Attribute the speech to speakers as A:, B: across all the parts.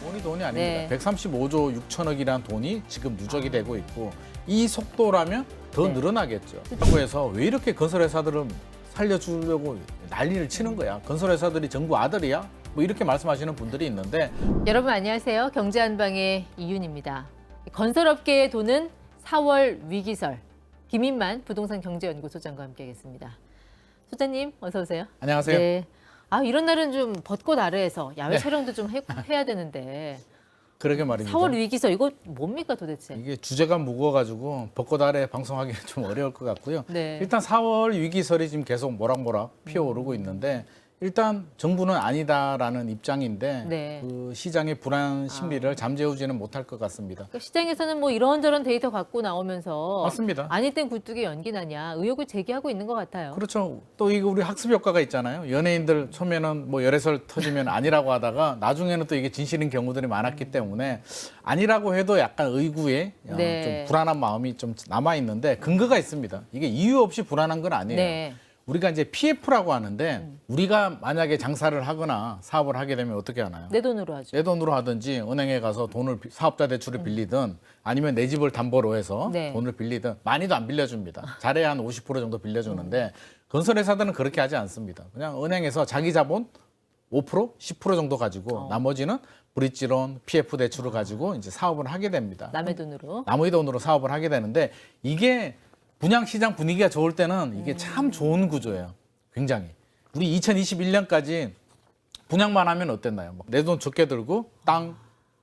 A: 돈이 돈이 아닙니다.
B: 네.
A: 135조 6천억이라는 돈이 지금 누적이 되고 있고 이 속도라면 더
B: 네.
A: 늘어나겠죠. 정부에서 왜 이렇게 건설회사들을 살려주려고 난리를 치는 거야? 건설회사들이 정부 아들이야? 뭐 이렇게 말씀하시는 분들이 있는데
B: 여러분 안녕하세요. 경제한방의 이윤입니다. 건설업계의 돈은 4월 위기설. 김인만 부동산 경제연구소장과 함께하겠습니다. 소장님 어서 오세요.
A: 안녕하세요.
B: 네. 아 이런 날은 좀 벚꽃 아래에서 야외
A: 네.
B: 촬영도 좀 해, 해야 되는데
A: 그러게 말입니다.
B: 4월 위기설 이거 뭡니까 도대체?
A: 이게 주제가 무거워가지고 벚꽃 아래 방송하기는 좀 어려울 것 같고요.
B: 네.
A: 일단 4월 위기설이 지금 계속 모락모락 피어오르고 있는데 일단 정부는 아니다라는 입장인데
B: 네.
A: 그 시장의 불안 심리를 잠재우지는 못할 것 같습니다.
B: 그러니까 시장에서는 뭐 이런저런 데이터 갖고 나오면서
A: 맞습니다.
B: 아닐 땐 굴뚝에 연기 나냐 의혹을 제기하고 있는 것 같아요.
A: 그렇죠. 또 이거 우리 학습 효과가 있잖아요. 연예인들 처음에는 뭐 열애설 터지면 아니라고 하다가 나중에는 또 이게 진실인 경우들이 많았기 때문에 아니라고 해도 약간 의구에 어,
B: 네.
A: 좀 불안한 마음이 좀 남아 있는데 근거가 있습니다. 이게 이유 없이 불안한 건 아니에요.
B: 네.
A: 우리가 이제 PF라고 하는데 우리가 만약에 장사를 하거나 사업을 하게 되면 어떻게 하나요?
B: 내 돈으로 하죠.
A: 내 돈으로 하든지 은행에 가서 돈을 비- 사업자 대출을 빌리든 아니면 내 집을 담보로 해서
B: 네.
A: 돈을 빌리든 많이도 안 빌려줍니다. 잘해야 한 50% 정도 빌려주는데 건설회사들은 그렇게 하지 않습니다. 그냥 은행에서 자기 자본 5% 10% 정도 가지고
B: 어.
A: 나머지는 브릿지론, PF 대출을 가지고 이제 사업을 하게 됩니다.
B: 남의 돈으로.
A: 남의 돈으로 사업을 하게 되는데 이게 분양 시장 분위기가 좋을 때는 이게 참 좋은 구조예요. 굉장히. 우리 2021년까지 분양만 하면 어땠나요? 내 돈 적게 들고 땅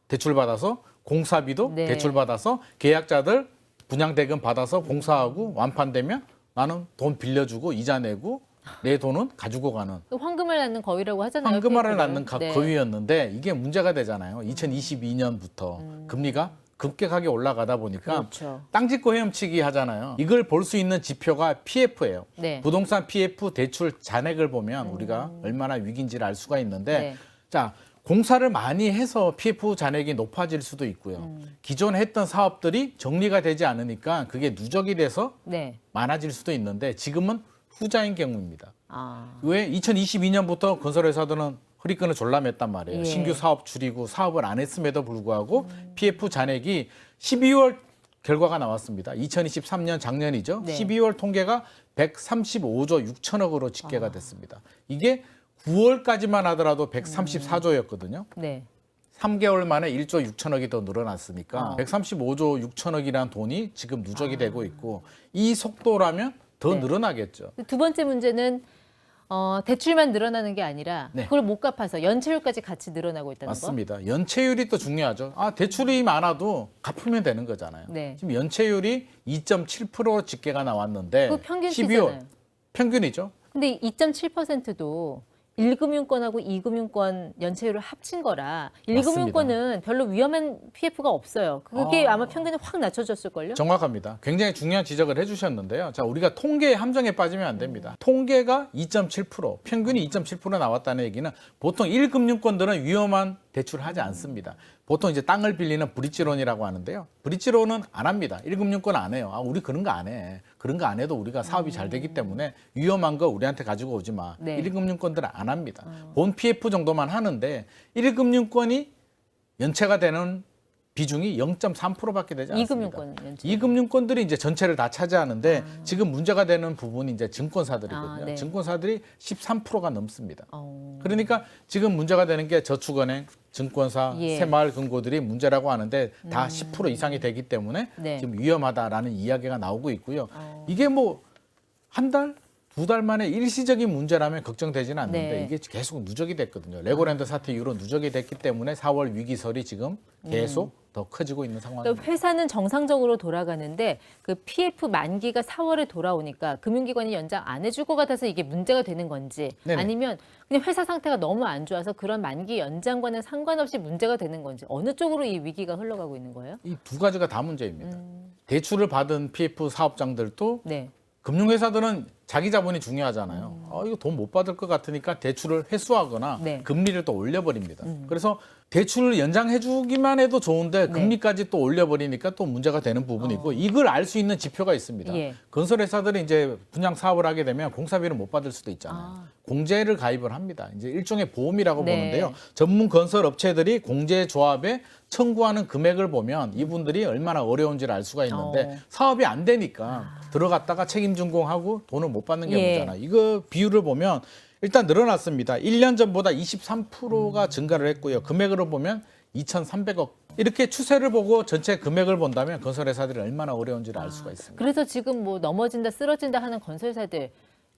A: 대출 받아서 공사비도
B: 네.
A: 대출 받아서 계약자들 분양 대금 받아서 공사하고 완판되면 나는 돈 빌려주고 이자 내고 내 돈은 가지고 가는
B: 황금을 낳는 거위라고 하잖아요.
A: 황금알을. 낳는 가-
B: 네.
A: 거위였는데 이게 문제가 되잖아요. 2022년부터 금리가 급격하게 올라가다 보니까
B: 음. 그렇죠.
A: 땅 짓고 헤엄치기 하잖아요. 이걸 볼 수 있는 지표가 PF예요.
B: 네. 음.
A: 부동산 PF 대출 잔액을 보면 우리가 얼마나 위기인지를 알 수가 있는데
B: 네.
A: 자 공사를 많이 해서 PF 잔액이 높아질 수도 있고요.
B: 음.
A: 기존에 했던 사업들이 정리가 되지 않으니까 그게 누적이 돼서
B: 네.
A: 많아질 수도 있는데 지금은 후자인 경우입니다.
B: 아.
A: 왜 2022년부터 건설회사들은 허리끈을 졸라맸단 말이에요.
B: 예.
A: 신규 사업 줄이고 사업을 안 했음에도 불구하고 PF 잔액이 12월 결과가 나왔습니다. 2023년 작년이죠.
B: 네.
A: 12월 통계가 135조 6천억으로 집계가 됐습니다. 이게 9월까지만 하더라도 134조였거든요.
B: 네.
A: 3개월 만에 1조 6천억이 더 늘어났으니까
B: 어.
A: 135조 6천억이라는 돈이 지금 누적이 되고 있고 이 속도라면 더
B: 아. 네.
A: 늘어나겠죠.
B: 두 번째 문제는 어, 대출만 늘어나는 게 아니라
A: 네.
B: 그걸 못 갚아서 연체율까지 같이 늘어나고 있다는 거.
A: 맞습니다. 연체율이 또 중요하죠. 아 대출이 많아도 갚으면 되는 거잖아요.
B: 네.
A: 지금 연체율이 2.7% 집계가 나왔는데
B: 그 평균치잖아요.
A: 평균이죠.
B: 근데 2.7%도 1금융권하고 2금융권 연체율을 합친 거라 1금융권은 별로 위험한 PF가 없어요. 그게
A: 아.
B: 아. 마 평균이 확 낮춰졌을걸요?
A: 정확합니다. 굉장히 중요한 지적을 해주셨는데요. 자, 우리가 통계의 함정에 빠지면 안 됩니다. 통계가 2.7%, 평균이 2.7% 나왔다는 얘기는 보통 1금융권들은 위험한 대출을 하지 않습니다. 보통 이제 땅을 빌리는 브릿지론이라고 하는데요. 브릿지론은 안 합니다. 1금융권 안 해요. 아, 우리 그런 거 안 해. 그런 거 안 해도 우리가 사업이 잘 되기 때문에 위험한 거 우리한테 가지고 오지 마.
B: 네.
A: 1금융권들은 안 합니다. 본 PF 정도만 하는데 1금융권이 연체가 되는 비중이 0.3%밖에 되지 않습니다.
B: 2금융권은 연체.
A: 이 금융권들이 이제 전체를 다 차지하는데 지금 문제가 되는 부분이 이제 증권사들이거든요.
B: 아, 네.
A: 증권사들이 13%가 넘습니다.
B: 어.
A: 그러니까 지금 문제가 되는 게 저축은행, 증권사,
B: 예. 음.
A: 새마을 금고들이 문제라고 하는데 다 10% 이상이 되기 때문에
B: 네.
A: 지금 위험하다라는 이야기가 나오고 있고요.
B: 어.
A: 이게 뭐 한 달, 두 달 만에 일시적인 문제라면 걱정되지는 않는데
B: 네.
A: 이게 계속 누적이 됐거든요. 레고랜드 사태 이후로 누적이 됐기 때문에 4월 위기설이 지금 계속 더 커지고 있는 상황입니다.
B: 회사는 정상적으로 돌아가는데 그 PF 만기가 4월에 돌아오니까 금융기관이 연장 안 해줄 것 같아서 이게 문제가 되는 건지
A: 네네.
B: 아니면 그냥 회사 상태가 너무 안 좋아서 그런 만기 연장과는 상관없이 문제가 되는 건지 어느 쪽으로 이 위기가 흘러가고 있는 거예요?
A: 이 두 가지가 다 문제입니다.
B: 음.
A: 대출을 받은 PF 사업장들도
B: 네.
A: 금융회사들은 자기 자본이 중요하잖아요. 아, 이거 돈 못 받을 것 같으니까 대출을 회수하거나
B: 네.
A: 금리를 또 올려버립니다. 그래서 대출을 연장해주기만 해도 좋은데 금리까지 또 올려버리니까 또 문제가 되는 부분이고 이걸 알 수 있는 지표가 있습니다.
B: 예.
A: 건설회사들이 이제 분양 사업을 하게 되면 공사비를 못 받을 수도 있잖아요.
B: 아.
A: 공제를 가입을 합니다. 이제 일종의 보험이라고
B: 네.
A: 보는데요. 전문 건설 업체들이 공제 조합에 청구하는 금액을 보면 이분들이 얼마나 어려운지를 알 수가 있는데
B: 어.
A: 사업이 안 되니까 들어갔다가 책임 전공하고 돈을 못 받는
B: 예.
A: 경우잖아요. 이거 비율을 보면 일단 늘어났습니다. 1년 전보다 23%가 증가를 했고요. 금액으로 보면 2,300억. 이렇게 추세를 보고 전체 금액을 본다면 건설회사들이 얼마나 어려운지를 알 수가 있습니다.
B: 그래서 지금 뭐 넘어진다, 쓰러진다 하는 건설사들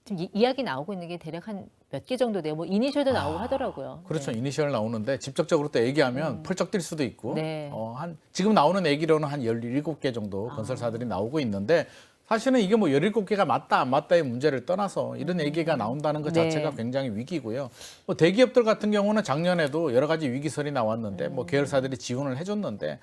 B: 지금 이, 이야기 나오고 있는 게 대략 한 몇 개 정도 돼요. 뭐 이니셜도 나오고 하더라고요.
A: 그렇죠.
B: 네.
A: 이니셜 나오는데 직접적으로 또 얘기하면 펄쩍 뛸 수도 있고
B: 네.
A: 어, 한 지금 나오는 얘기로는 한 17개 정도
B: 아.
A: 건설사들이 나오고 있는데 사실은 이게 뭐 17개가 맞다 안 맞다의 문제를 떠나서 이런 얘기가 나온다는 것
B: 네.
A: 자체가 굉장히 위기고요. 뭐 대기업들 같은 경우는 작년에도 여러 가지 위기설이 나왔는데
B: 음.
A: 뭐 계열사들이 지원을 해줬는데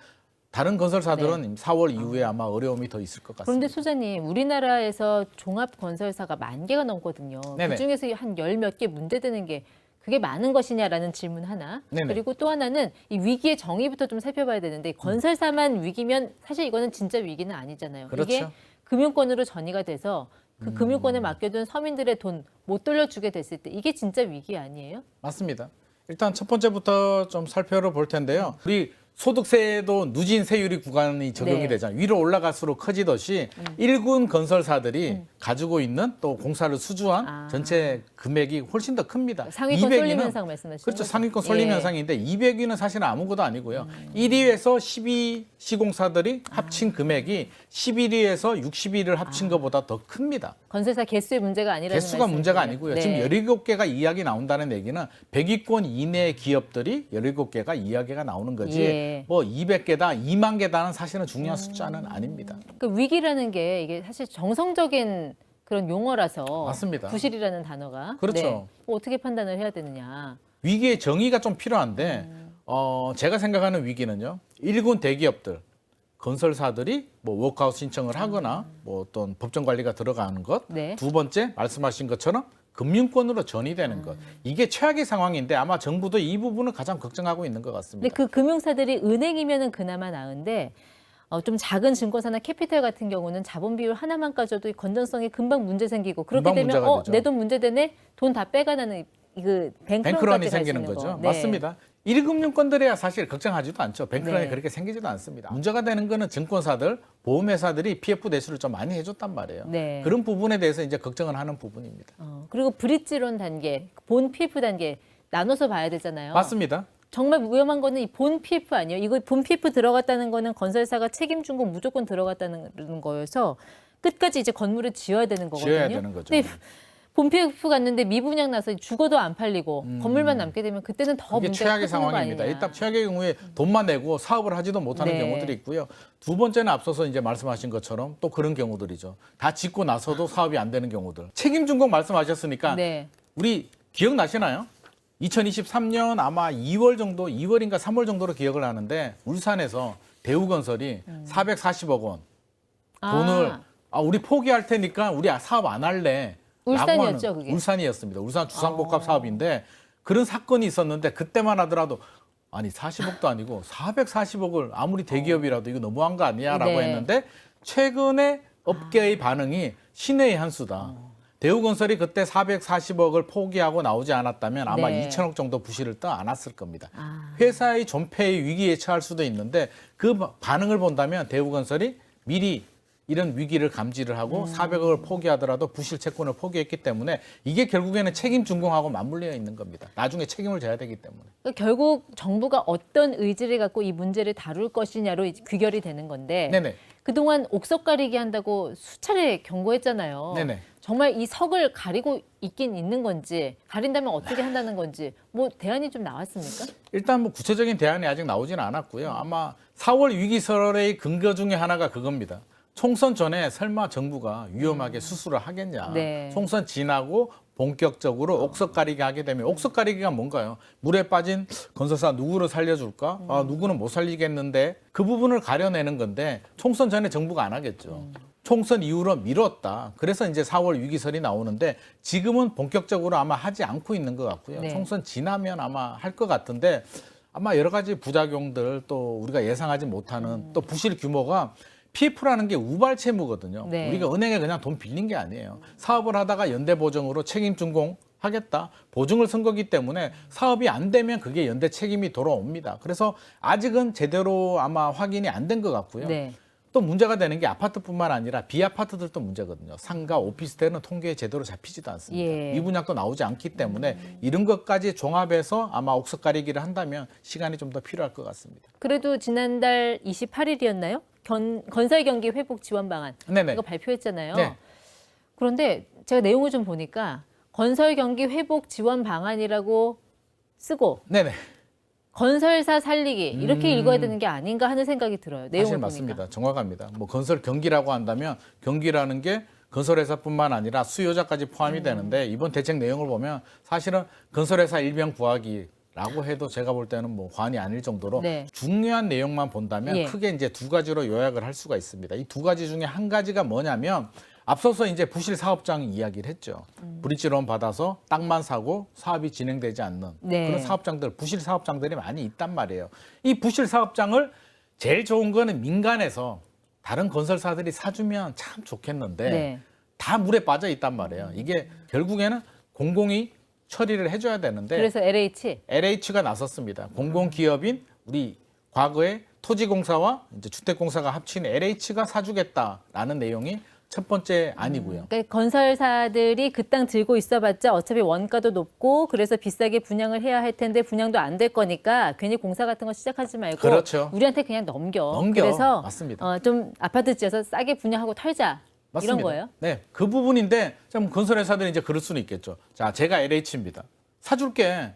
A: 다른 건설사들은 4월 이후에 아마 어려움이 더 있을 것 같습니다.
B: 네. 그런데 소장님, 우리나라에서 종합 건설사가 만 개가 넘거든요.
A: 네네.
B: 그 중에서 한 열 몇 개 문제되는 게 그게 많은 것이냐라는 질문 하나.
A: 네네.
B: 그리고 또 하나는 이 위기의 정의부터 좀 살펴봐야 되는데 건설사만 위기면 사실 이거는 진짜 위기는 아니잖아요. 이게
A: 그렇죠. 음.
B: 금융권으로 전이가 돼서 그 금융권에 맡겨둔 서민들의 돈 못 돌려주게 됐을 때 이게 진짜 위기 아니에요?
A: 맞습니다. 일단 첫 번째부터 좀 살펴볼 텐데요. 우리 소득세도 누진 세율이 구간이 적용이
B: 네. 음.
A: 되잖아요. 위로 올라갈수록 커지듯이 일군 건설사들이 가지고 있는 또 공사를 수주한
B: 아.
A: 전체 금액이 훨씬 더 큽니다.
B: 상위권
A: 200
B: 쏠림
A: 위는
B: 현상 말씀하시는
A: 그렇죠.
B: 거죠?
A: 상위권 쏠림
B: 예.
A: 현상인데 200위는 사실은 아무것도 아니고요.
B: 음.
A: 1위에서 12 시공사들이
B: 아.
A: 합친 금액이 11위에서 60위를 합친 것보다 더 큽니다.
B: 건설사 개수의 문제가 아니라는
A: 개수가
B: 말씀이시죠?
A: 문제가 아니고요.
B: 네.
A: 지금 17개가 이야기 나온다는 얘기는 100위권 이내 기업들이 17개가 이야기가 나오는 거지.
B: 예.
A: 뭐 200개다, 2만 개다는 사실은 중요한 숫자는 아닙니다.
B: 그 위기라는 게 이게 사실 정성적인 그런 용어라서
A: 맞습니다.
B: 부실이라는 단어가
A: 그렇죠.
B: 네. 뭐 어떻게 판단을 해야 되느냐.
A: 위기의 정의가 좀 필요한데
B: 음.
A: 어, 제가 생각하는 위기는요. 일군 대기업들 건설사들이 뭐 워크아웃 신청을 하거나 뭐 어떤 법정 관리가 들어가는 것.
B: 네.
A: 두 번째 말씀하신 것처럼 금융권으로 전이되는 것. 이게 최악의 상황인데 아마 정부도 이 부분을 가장 걱정하고 있는 것 같습니다.
B: 근데 그 금융사들이 은행이면은 그나마 나은데 어, 좀 작은 증권사나 캐피탈 같은 경우는 자본 비율 하나만 까져도 이 건전성에 금방 문제 생기고 그렇게
A: 금방
B: 되면
A: 문제가
B: 어,
A: 되죠.
B: 내 돈 문제 되네 돈 다 빼가는 그 뱅크런까지
A: 뱅크런이 생기는 거죠.
B: 거. 네.
A: 맞습니다. 1금융권들이야 사실 걱정하지도 않죠. 뱅크런이
B: 네.
A: 그렇게 생기지도 않습니다. 문제가 되는 거는 증권사들, 보험회사들이 PF 대출을 좀 많이 해줬단 말이에요.
B: 네.
A: 그런 부분에 대해서 이제 걱정을 하는 부분입니다.
B: 어, 그리고 브릿지론 단계, 본 PF 단계 나눠서 봐야 되잖아요.
A: 맞습니다.
B: 정말 위험한 거는 이 본 PF 아니에요. 이거 본 PF 들어갔다는 거는 건설사가 책임준 거 무조건 들어갔다는 거여서 끝까지 이제 건물을 지어야 되는 거거든요.
A: 지어야 되는 거죠.
B: 근데 본 PF 갔는데 미분양 나서 죽어도 안 팔리고 건물만 남게 되면 그때는 더
A: 음.
B: 문제가
A: 최악의
B: 커지는 거
A: 상황입니다.
B: 아니냐.
A: 일단 최악의 경우에 돈만 내고 사업을 하지도 못하는
B: 네.
A: 경우들이 있고요. 두 번째는 앞서서 이제 말씀하신 것처럼 또 그런 경우들이죠. 다 짓고 나서도 사업이 안 되는 경우들. 책임 준공 말씀하셨으니까
B: 네.
A: 우리 기억나시나요? 2023년 아마 2월 정도, 2월인가 3월 정도로 기억을 하는데 울산에서 대우건설이 440억 원 돈을
B: 아,
A: 아, 우리 포기할 테니까 우리 사업 안 할래.
B: 울산이었죠, 그게?
A: 울산이었습니다. 울산 주상복합
B: 어.
A: 사업인데 그런 사건이 있었는데 그때만 하더라도 아니 40억도 아니고 440억을 아무리 대기업이라도 이거 너무한 거 아니야라고
B: 네.
A: 했는데 최근에 업계의 반응이 신의 한 수다. 대우건설이 그때 440억을 포기하고 나오지 않았다면 아마
B: 네.
A: 2천억 정도 부실을 떠 안았을 겁니다.
B: 아.
A: 회사의 존폐의 위기에 처할 수도 있는데 그 바- 반응을 본다면 대우건설이 미리 이런 위기를 감지를 하고 400억을 포기하더라도 부실 채권을 포기했기 때문에 이게 결국에는 책임 준공하고 맞물려 있는 겁니다. 나중에 책임을 져야 되기 때문에.
B: 그러니까 결국 정부가 어떤 의지를 갖고 이 문제를 다룰 것이냐로 귀결이 되는 건데
A: 네네.
B: 그동안 옥석 가리기 한다고 수차례 경고했잖아요.
A: 네네.
B: 정말 이 석을 가리고 있긴 있는 건지 가린다면 어떻게 한다는 건지 뭐 대안이 좀 나왔습니까?
A: 일단 뭐 구체적인 대안이 아직 나오지는 않았고요. 아마 4월 위기설의 근거 중에 하나가 그겁니다. 총선 전에 설마 정부가 위험하게 수술을 하겠냐.
B: 네.
A: 총선 지나고 본격적으로 옥석 가리기 하게 되면 옥석 가리기가 뭔가요? 물에 빠진 건설사 누구를 살려줄까? 아, 누구는 못 살리겠는데 그 부분을 가려내는 건데 총선 전에 정부가 안 하겠죠. 총선 이후로 미뤘다. 그래서 이제 4월 위기설이 나오는데 지금은 본격적으로 아마 하지 않고 있는 것 같고요.
B: 네.
A: 총선 지나면 아마 할 것 같은데 아마 여러 가지 부작용들 또 우리가 예상하지 못하는
B: 음.
A: 또 부실 규모가 PF라는 게 우발 채무거든요.
B: 네.
A: 우리가 은행에 그냥 돈 빌린 게 아니에요. 사업을 하다가 연대 보증으로 책임 준공 하겠다. 보증을 쓴 거기 때문에 사업이 안 되면 그게 연대 책임이 돌아옵니다. 그래서 아직은 제대로 아마 확인이 안 된 것 같고요.
B: 네.
A: 또 문제가 되는 게 아파트뿐만 아니라 비아파트들도 문제거든요. 상가, 오피스텔은 통계에 제대로 잡히지도 않습니다.
B: 예.
A: 미분양도 나오지 않기 때문에 이런 것까지 종합해서 아마 옥석 가리기를 한다면 시간이 좀 더 필요할 것 같습니다.
B: 그래도 지난달 28일이었나요? 건설 경기 회복 지원 방안
A: 네네.
B: 이거 발표했잖아요.
A: 네.
B: 그런데 제가 내용을 좀 보니까 건설 경기 회복 지원 방안이라고 쓰고
A: 네네.
B: 건설사 살리기 이렇게
A: 음.
B: 읽어야 되는 게 아닌가 하는 생각이 들어요. 내용을
A: 사실
B: 보니까.
A: 맞습니다. 정확합니다. 뭐 건설 경기라고 한다면 경기라는 게 건설회사뿐만 아니라 수요자까지
B: 음.
A: 포함이 되는데 이번 대책 내용을 보면 사실은 건설회사 일병 구하기 라고 해도 제가 볼 때는 뭐 과언이 아닐 정도로
B: 네.
A: 중요한 내용만 본다면
B: 예.
A: 크게 이제 두 가지로 요약을 할 수가 있습니다. 이 두 가지 중에 한 가지가 뭐냐면 앞서서 이제 부실 사업장 이야기를 했죠.
B: 음.
A: 브릿지론 받아서 땅만 사고 사업이 진행되지 않는
B: 네.
A: 그런 사업장들, 부실 사업장들이 많이 있단 말이에요. 이 부실 사업장을 제일 좋은 거는 민간에서 다른 건설사들이 사주면 참 좋겠는데
B: 네.
A: 다 물에 빠져 있단 말이에요. 이게 결국에는 공공이 처리를 해줘야 되는데
B: 그래서 LH
A: LH가 나섰습니다. 공공기업인 우리 과거에 토지공사와 이제 주택공사가 합친 LH가 사주겠다라는 내용이 첫 번째 아니고요.
B: 그러니까 건설사들이 그 땅 들고 있어봤자 어차피 원가도 높고 그래서 비싸게 분양을 해야 할 텐데 분양도 안 될 거니까 괜히 공사 같은 거 시작하지 말고
A: 그렇죠.
B: 우리한테 그냥 넘겨.
A: 넘겨.
B: 그래서
A: 맞습니다.
B: 어, 좀 아파트 지어서 싸게 분양하고 털자
A: 맞습니다.
B: 이런 거예요.
A: 네, 그 부분인데 좀 건설회사들이 이제 그럴 수는 있겠죠. 자, 제가 LH입니다. 사줄게.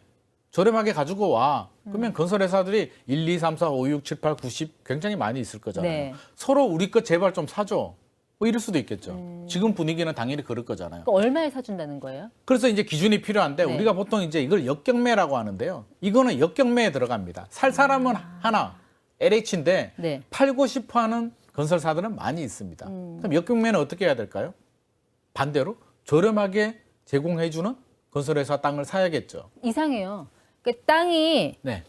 A: 저렴하게 가지고 와.
B: 음.
A: 그러면 건설회사들이 1, 2, 3, 4, 5, 6, 7, 8, 90 굉장히 많이 있을 거잖아요.
B: 네.
A: 서로 우리 것 제발 좀 사줘. 뭐 이럴 수도 있겠죠.
B: 음.
A: 지금 분위기는 당연히 그럴 거잖아요.
B: 그러니까 얼마에 사준다는 거예요?
A: 그래서 이제 기준이 필요한데
B: 네.
A: 우리가 보통 이제 이걸 역경매라고 하는데요. 이거는 역경매에 들어갑니다. 살 사람은 하나 LH인데
B: 네.
A: 팔고 싶어하는 건설사들은 많이 있습니다.
B: 음.
A: 그럼 역경매는 어떻게 해야 될까요? 반대로 저렴하게 제공해주는 건설회사 땅을 사야겠죠.
B: 이상해요. 그러니까 땅이
A: 네,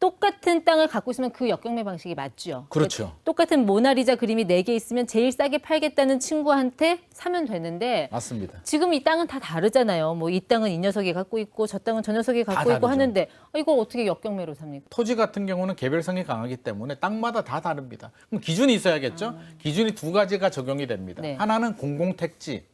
B: 똑같은 땅을 갖고 있으면 그 역경매 방식이 맞죠.
A: 그렇죠.
B: 똑같은 모나리자 그림이 네 개 있으면 제일 싸게 팔겠다는 친구한테 사면 되는데
A: 맞습니다.
B: 지금 이 땅은 다 다르잖아요. 뭐 이 땅은 이 녀석이 갖고 있고 저 땅은 저 녀석이 갖고
A: 다
B: 있고
A: 다르죠.
B: 하는데 어, 이거 어떻게 역경매로 삽니까?
A: 토지 같은 경우는 개별성이 강하기 때문에 땅마다 다 다릅니다. 그럼 기준이 있어야겠죠. 기준이 두 가지가 적용이 됩니다.
B: 네.
A: 하나는 공공택지.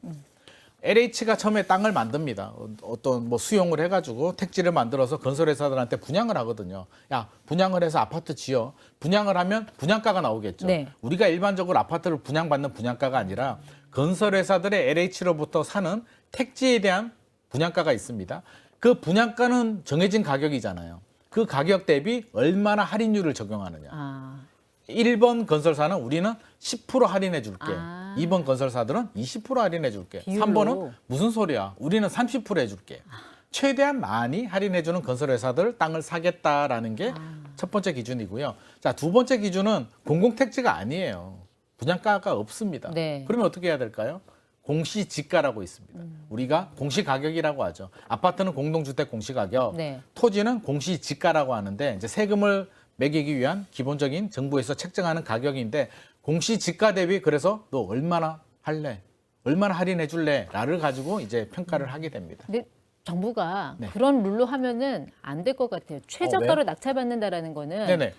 A: LH가 처음에 땅을 만듭니다. 어, 어떤 뭐 수용을 해가지고 택지를 만들어서 건설회사들한테 분양을 하거든요. 야 분양을 해서 아파트 지어. 분양을 하면 분양가가 나오겠죠.
B: 네.
A: 우리가 일반적으로 아파트를 분양받는 분양가가 아니라 건설회사들의 LH로부터 사는 택지에 대한 분양가가 있습니다. 그 분양가는 정해진 가격이잖아요. 그 가격 대비 얼마나 할인율을 적용하느냐.
B: 아,
A: 1번 건설사는 우리는 10% 할인해 줄게.
B: 아.
A: 2번 건설사들은 20% 할인해 줄게.
B: 비율로.
A: 3번은 무슨 소리야? 우리는 30%해 줄게. 최대한 많이 할인해 주는 건설회사들 땅을 사겠다라는 게첫
B: 아.
A: 번째 기준이고요. 자, 두 번째 기준은 공공택지가 아니에요. 분양가가 없습니다.
B: 네.
A: 그러면 어떻게 해야 될까요? 공시지가라고 있습니다.
B: 음.
A: 우리가 공시가격이라고 하죠. 아파트는 공동주택 공시가격,
B: 네.
A: 토지는 공시지가라고 하는데 이제 세금을 매기기 위한 기본적인 정부에서 책정하는 가격인데 공시 지가 대비 그래서 너 얼마나 할래? 얼마나 할인해 줄래?라를 가지고 이제 평가를 하게 됩니다.
B: 근데 정부가
A: 네.
B: 그런 룰로 하면은 안 될 것 같아요. 최저가로
A: 왜요?
B: 낙찰받는다라는 거는
A: 네네.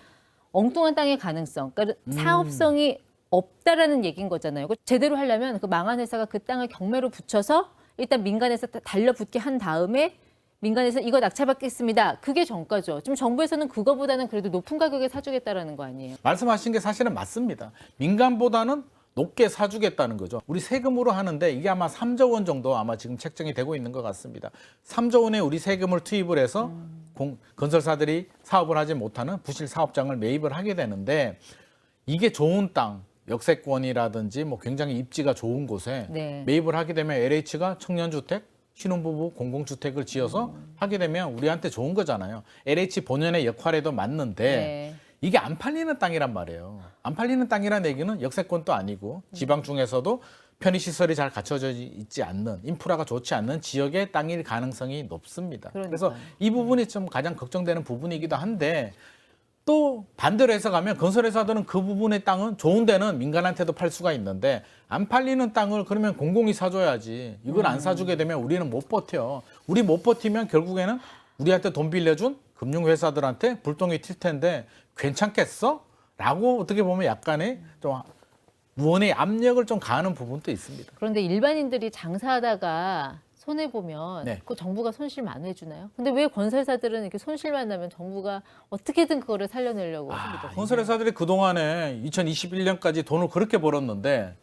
B: 엉뚱한 땅의 가능성, 그러니까
A: 음.
B: 사업성이 없다라는 얘기인 거잖아요. 그 제대로 하려면 그 망한 회사가 그 땅을 경매로 붙여서 일단 민간에서 다 달려붙게 한 다음에 민간에서 이거 낙찰받겠습니다. 그게 정가죠. 지금 정부에서는 그거보다는 그래도 높은 가격에 사주겠다라는 거 아니에요.
A: 말씀하신 게 사실은 맞습니다. 민간보다는 높게 사주겠다는 거죠. 우리 세금으로 하는데 이게 아마 3조 원 정도 아마 지금 책정이 되고 있는 것 같습니다. 3조 원의 우리 세금을 투입을 해서 공- 건설사들이 사업을 하지 못하는 부실 사업장을 매입을 하게 되는데 이게 좋은 땅, 역세권이라든지 뭐 굉장히 입지가 좋은 곳에
B: 네.
A: 매입을 하게 되면 LH가 청년주택, 신혼부부 공공주택을 지어서 하게 되면 우리한테 좋은 거잖아요. LH 본연의 역할에도 맞는데
B: 네.
A: 이게 안 팔리는 땅이란 말이에요. 안 팔리는 땅이라는 얘기는 역세권도 아니고 지방 중에서도 편의시설이 잘 갖춰져 있지 않는 인프라가 좋지 않는 지역의 땅일 가능성이 높습니다. 그래서
B: 그러니까요.
A: 이 부분이 좀 가장 걱정되는 부분이기도 한데 또 반대로 해석하면 건설회사들은 그 부분의 땅은 좋은 데는 민간한테도 팔 수가 있는데 안 팔리는 땅을 그러면 공공이 사줘야지 이걸 안 사주게 되면 우리는 못 버텨 우리 못 버티면 결국에는 우리한테 돈 빌려준 금융회사들한테 불똥이 튈 텐데 괜찮겠어? 라고 어떻게 보면 약간의 좀 무언의 압력을 좀 가하는 부분도 있습니다.
B: 그런데 일반인들이 장사하다가 손해 보면
A: 네.
B: 그 정부가 손실 많해주나요? 근데 왜 건설사들은 이렇게 손실만 나면 정부가 어떻게든 그거를 살려내려고 합니다.
A: 건설회사들이 그 동안에 2021년까지 돈을 그렇게 벌었는데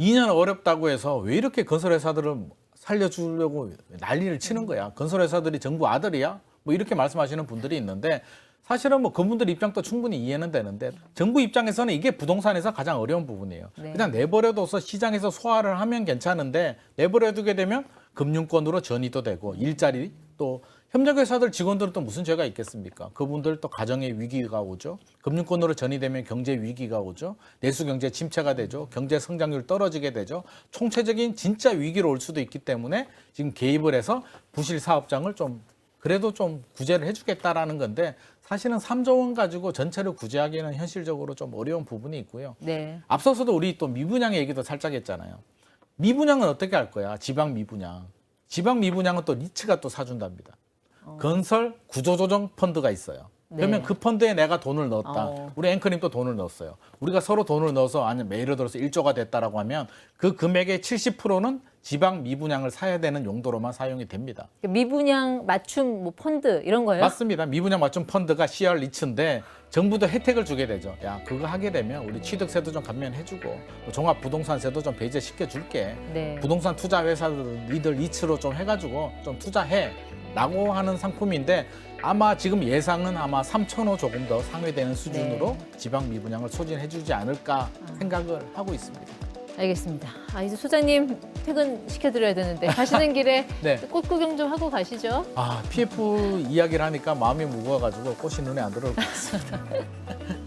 A: 2년 어렵다고 해서 왜 이렇게 건설회사들을 살려주려고 난리를 치는 거야. 건설회사들이 정부 아들이야? 뭐 이렇게 말씀하시는 분들이 있는데 사실은 뭐 그분들 입장도 충분히 이해는 되는데 정부 입장에서는 이게 부동산에서 가장 어려운 부분이에요.
B: 네.
A: 그냥 내버려둬서 시장에서 소화를 하면 괜찮은데 내버려두게 되면 금융권으로 전이도 되고 일자리 또 협력회사들 직원들은 또 무슨 죄가 있겠습니까? 그분들 또 가정의 위기가 오죠. 금융권으로 전이되면 경제 위기가 오죠. 내수 경제 침체가 되죠. 경제 성장률 떨어지게 되죠. 총체적인 진짜 위기로 올 수도 있기 때문에 지금 개입을 해서 부실 사업장을 좀 그래도 좀 구제를 해주겠다라는 건데 사실은 3조 원 가지고 전체를 구제하기는 현실적으로 좀 어려운 부분이 있고요.
B: 네.
A: 앞서서도 우리 또 미분양 얘기도 살짝 했잖아요. 미분양은 어떻게 할 거야? 지방 미분양. 지방 미분양은 또 리츠가 또 사준답니다. 건설 구조조정 펀드가 있어요. 그러면
B: 네.
A: 그 펀드에 내가 돈을 넣었다.
B: 어.
A: 우리 앵커님 또 돈을 넣었어요. 우리가 서로 돈을 넣어서 아니면 예를 들어서 1조가 됐다라고 하면 그 금액의 70%는 지방 미분양을 사야 되는 용도로만 사용이 됩니다.
B: 미분양 맞춤 뭐 펀드 이런 거예요?
A: 맞습니다. 미분양 맞춤 펀드가 CR 리츠인데 정부도 혜택을 주게 되죠. 야 그거 하게 되면 우리 취득세도 좀 감면해주고 뭐 종합 부동산세도 좀 배제시켜 줄게.
B: 네.
A: 부동산 투자 회사들 니들 리츠로 좀 해가지고 좀 투자해 라고 하는 상품인데 아마 지금 예상은 아마 3천호 조금 더 상회되는 수준으로
B: 네.
A: 지방 미분양을 소진해 주지 않을까 생각을 하고 있습니다.
B: 알겠습니다. 아 이제 소장님 퇴근 시켜드려야 되는데 가시는 길에
A: 네.
B: 꽃 구경 좀 하고 가시죠.
A: 아 PF 이야기를 하니까 마음이 무거워가지고 꽃이 눈에 안 들어올 것 같습니다.